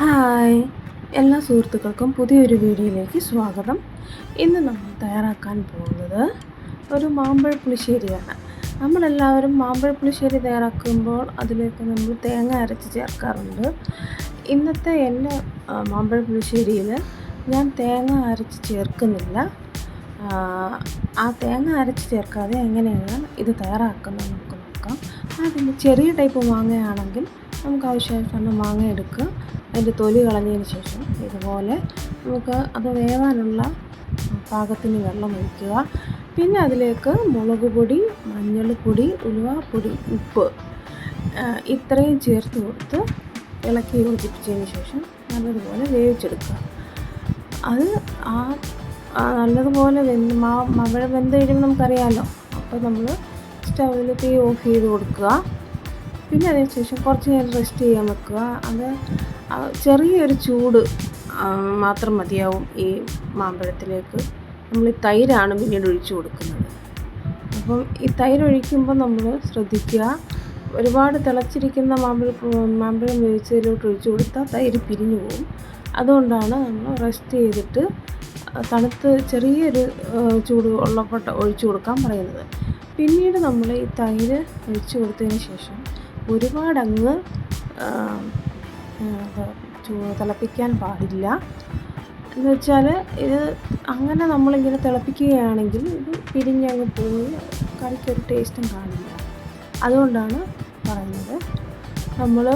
Hi. എല്ലാ സുഹൃത്തുക്കൾക്കും പുതിയൊരു വീഡിയോയിലേക്ക് സ്വാഗതം. ഇന്ന് നമ്മൾ തയ്യാറാക്കാൻ പോകുന്നത് ഒരു മാമ്പഴ പുളിശ്ശേരിയാണ്. നമ്മളെല്ലാവരും മാമ്പഴ പുളിശ്ശേരി തയ്യാറാക്കുമ്പോൾ അതിലേക്ക് നമ്മൾ തേങ്ങ അരച്ച് ചേർക്കാറുണ്ട്. ഇന്നത്തെ എന്റെ മാമ്പഴ പുളിശ്ശേരിയിൽ ഞാൻ തേങ്ങ അരച്ച് ചേർക്കുന്നില്ല. ആ തേങ്ങ അരച്ച് ചേർക്കാതെ എങ്ങനെയാണ് ഇത് തയ്യാറാക്കുന്നത് നമുക്ക് നോക്കാം. അതിന് ചെറിയ ടൈപ്പ് മാങ്ങയാണെങ്കിൽ നമുക്ക് ആവശ്യമായിട്ടുള്ള മാങ്ങ എടുക്കുക അതിന്റെ തൊലി കളഞ്ഞതിന് ശേഷം ഇതുപോലെ നമുക്ക് അത് വേവാനുള്ള പാകത്തിന് വെള്ളം ഒഴിക്കുക. പിന്നെ അതിലേക്ക് മുളക് പൊടി മഞ്ഞൾപ്പൊടി ഉലുവാപ്പൊടി ഉപ്പ് ഇത്രയും ചേർത്ത് കൊടുത്ത് ഇളക്കി യോജിപ്പിച്ചതിന് ശേഷം നല്ലതുപോലെ വേവിച്ചെടുക്കുക. അത് ആ നല്ലതുപോലെ വെന്ത് മാ മഴ വെന്ത് കഴിയുമ്പോൾ നമുക്കറിയാമല്ലോ. അപ്പോൾ നമ്മൾ സ്റ്റൗവിൽ തീ ഓഫ് ചെയ്ത് കൊടുക്കുക. പിന്നെ അതിന് ശേഷം കുറച്ച് നേരം റെസ്റ്റ് ചെയ്യാൻ വെക്കുക. അത് ചെറിയൊരു ചൂട് മാത്രം മതിയാവും ഈ മാമ്പഴത്തിലേക്ക്. നമ്മൾ ഈ തൈരാണ് പിന്നീട് ഒഴിച്ചു കൊടുക്കുന്നത്. അപ്പം ഈ തൈര് ഒഴിക്കുമ്പോൾ നമ്മൾ ശ്രദ്ധിക്കുക. ഒരുപാട് തിളച്ചിരിക്കുന്ന മാമ്പഴം മാമ്പഴം വേവിച്ചതിലോട്ട് ഒഴിച്ചു കൊടുത്താൽ തൈര് പിരിഞ്ഞു പോകും അതുകൊണ്ടാണ് നമ്മൾ റെസ്റ്റ് ചെയ്തിട്ട് തണുത്ത് ചെറിയൊരു ചൂട് ഉള്ളപ്പോൾ ഒഴിച്ചു കൊടുക്കാൻ പറയുന്നത്. പിന്നീട് നമ്മൾ ഈ തൈര് ഒഴിച്ചു കൊടുത്തതിന് ശേഷം ഒരുപാടങ്ങ് തിളപ്പിക്കാൻ പാടില്ല. എന്ന് വെച്ചാൽ ഇത് അങ്ങനെ നമ്മളിങ്ങനെ തിളപ്പിക്കുകയാണെങ്കിൽ ഇത് പിരിഞ്ഞങ്ങ് പോയി കറിക്കൊരു ടേസ്റ്റും കാണില്ല. അതുകൊണ്ടാണ് പറയുന്നത്. നമ്മൾ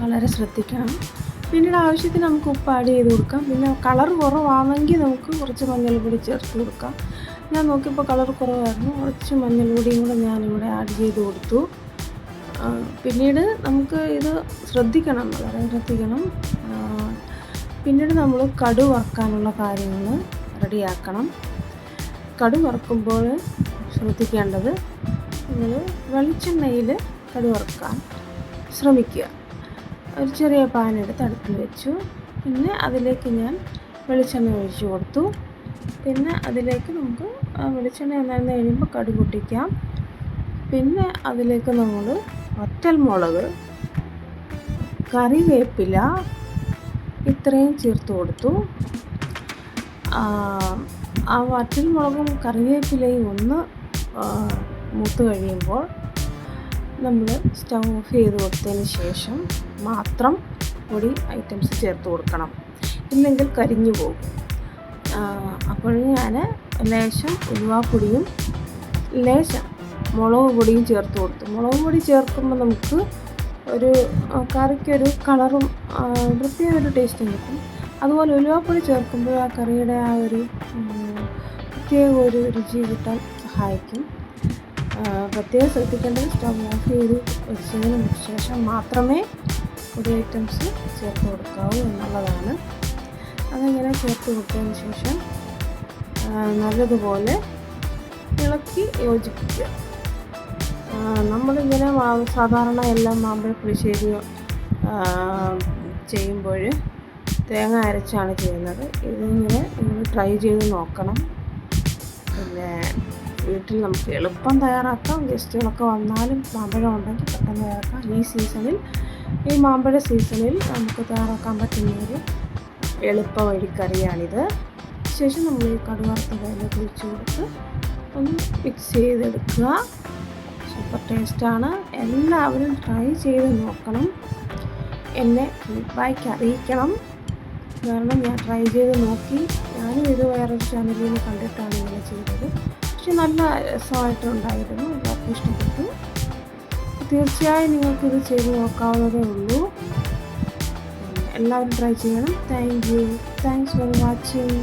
വളരെ ശ്രദ്ധിക്കണം. പിന്നീട് ആവശ്യത്തിന് നമുക്ക് ഉപ്പ് ആഡ് ചെയ്ത് കൊടുക്കാം. പിന്നെ കളർ കുറവാണെങ്കിൽ നമുക്ക് കുറച്ച് മഞ്ഞൾപ്പൊടി ചേർത്ത് കൊടുക്കാം. ഞാൻ നോക്കിയപ്പോൾ കളർ കുറവായിരുന്നു. കുറച്ച് മഞ്ഞളൂടിയും കൂടെ ഞാനിവിടെ ആഡ് ചെയ്ത് കൊടുത്തു. പിന്നീട് നമുക്ക് ഇത് ശ്രദ്ധിക്കണം വളരെ ശ്രദ്ധിക്കണം. പിന്നീട് നമ്മൾ കടു വറക്കാനുള്ള കാര്യങ്ങൾ റെഡിയാക്കണം. കടു വറക്കുമ്പോൾ ശ്രദ്ധിക്കേണ്ടത് നിങ്ങൾ വെളിച്ചെണ്ണയിൽ കടു വറക്കാൻ ശ്രമിക്കുക. ഒരു ചെറിയ പാനെടുത്ത് അടുപ്പിൽ വെച്ചു. പിന്നെ അതിലേക്ക് ഞാൻ വെളിച്ചെണ്ണ ഒഴിച്ചു കൊടുത്തു. പിന്നെ അതിലേക്ക് നമുക്ക് വെളിച്ചെണ്ണ നനന്ന് കഴിയുമ്പോൾ കടു പൊട്ടിക്കാം. പിന്നെ അതിലേക്ക് നമ്മൾ വറ്റൽമുളക് കറിവേപ്പില ഇത്രയും ചേർത്ത് കൊടുത്തു. ആ, വറ്റൽമുളകും കറിവേപ്പിലയും ഒന്ന് മൂത്ത് കഴിയുമ്പോൾ നമ്മൾ സ്റ്റൗ ഓഫ് ചെയ്ത് കൊടുത്തതിന് ശേഷം മാത്രം പൊടി ഐറ്റംസ് ചേർത്ത് കൊടുക്കണം. ഇല്ലെങ്കിൽ കരിഞ്ഞു പോകും. അപ്പോൾ ഞാൻ ലേശം ഉലുവാപ്പൊടിയും ലേശം മുളക് പൊടിയും ചേർത്ത് കൊടുത്തു. മുളക് പൊടി ചേർക്കുമ്പോൾ നമുക്ക് ഒരു കറിക്കൊരു കളറും വൃത്തിയൊരു ടേസ്റ്റും കിട്ടും. അതുപോലെ ഉലുവാപ്പൊടി ചേർക്കുമ്പോൾ ആ കറിയുടെ ആ ഒരു പ്രത്യേക ഒരു രുചി കിട്ടാൻ സഹായിക്കും. പ്രത്യേകം ശ്രദ്ധിക്കേണ്ടത് സ്റ്റവ് ഓഫ് ചെയ്ത് വെച്ചതിന് ശേഷം മാത്രമേ പൊടി ഐറ്റംസ് ചേർത്ത് കൊടുക്കാവൂ എന്നുള്ളതാണ്. അതങ്ങനെ ചേർത്ത് കൊടുത്തതിന് ശേഷം നല്ലതുപോലെ ഇളക്കി യോജിപ്പിക്കുക. നമ്മളിങ്ങനെ സാധാരണ എല്ലാം മാമ്പഴ പുളിശ്ശേരി ചെയ്യുമ്പോൾ തേങ്ങ അരച്ചാണ് ചെയ്യുന്നത്. ഇതിങ്ങനെ നിങ്ങൾ ട്രൈ ചെയ്ത് നോക്കണം. പിന്നെ വീട്ടിൽ നമുക്ക് എളുപ്പം തയ്യാറാക്കാം. ഗസ്റ്റുകളൊക്കെ വന്നാലും മാമ്പഴം ഉണ്ടെങ്കിൽ പെട്ടെന്ന് തയ്യാറാക്കാം. ഈ സീസണിൽ ഈ മാമ്പഴ സീസണിൽ നമുക്ക് തയ്യാറാക്കാൻ പറ്റുന്ന ഒരു എളുപ്പ വഴിക്കറിയാണിത് ശേഷം നമ്മൾ ഈ കടുവറുത്ത കയ്യിലേക്ക് ഒഴിച്ച് കൊടുത്ത് ഒന്ന് മിക്സ് ചെയ്തെടുക്കുക. സൂപ്പർ ടേസ്റ്റാണ് എല്ലാവരും ട്രൈ ചെയ്ത് നോക്കണം. എന്നെ ഫീഡ്ബാക്ക് അറിയിക്കണം. കാരണം ഞാൻ ട്രൈ ചെയ്ത് നോക്കി. ഞാനും ഇത് വേറൊരു ചാനലിൽ നിന്ന് കണ്ടിട്ടാണ് ഇങ്ങനെ ചെയ്തത്. പക്ഷെ നല്ല രസമായിട്ടുണ്ടായിരുന്നു എല്ലാവർക്കും ഇഷ്ടപ്പെട്ടു. തീർച്ചയായും നിങ്ങൾക്കിത് ചെയ്ത് നോക്കാവുന്നതേ ഉള്ളൂ. എല്ലാവരും ട്രൈ ചെയ്യണം. Thank you thanks for watching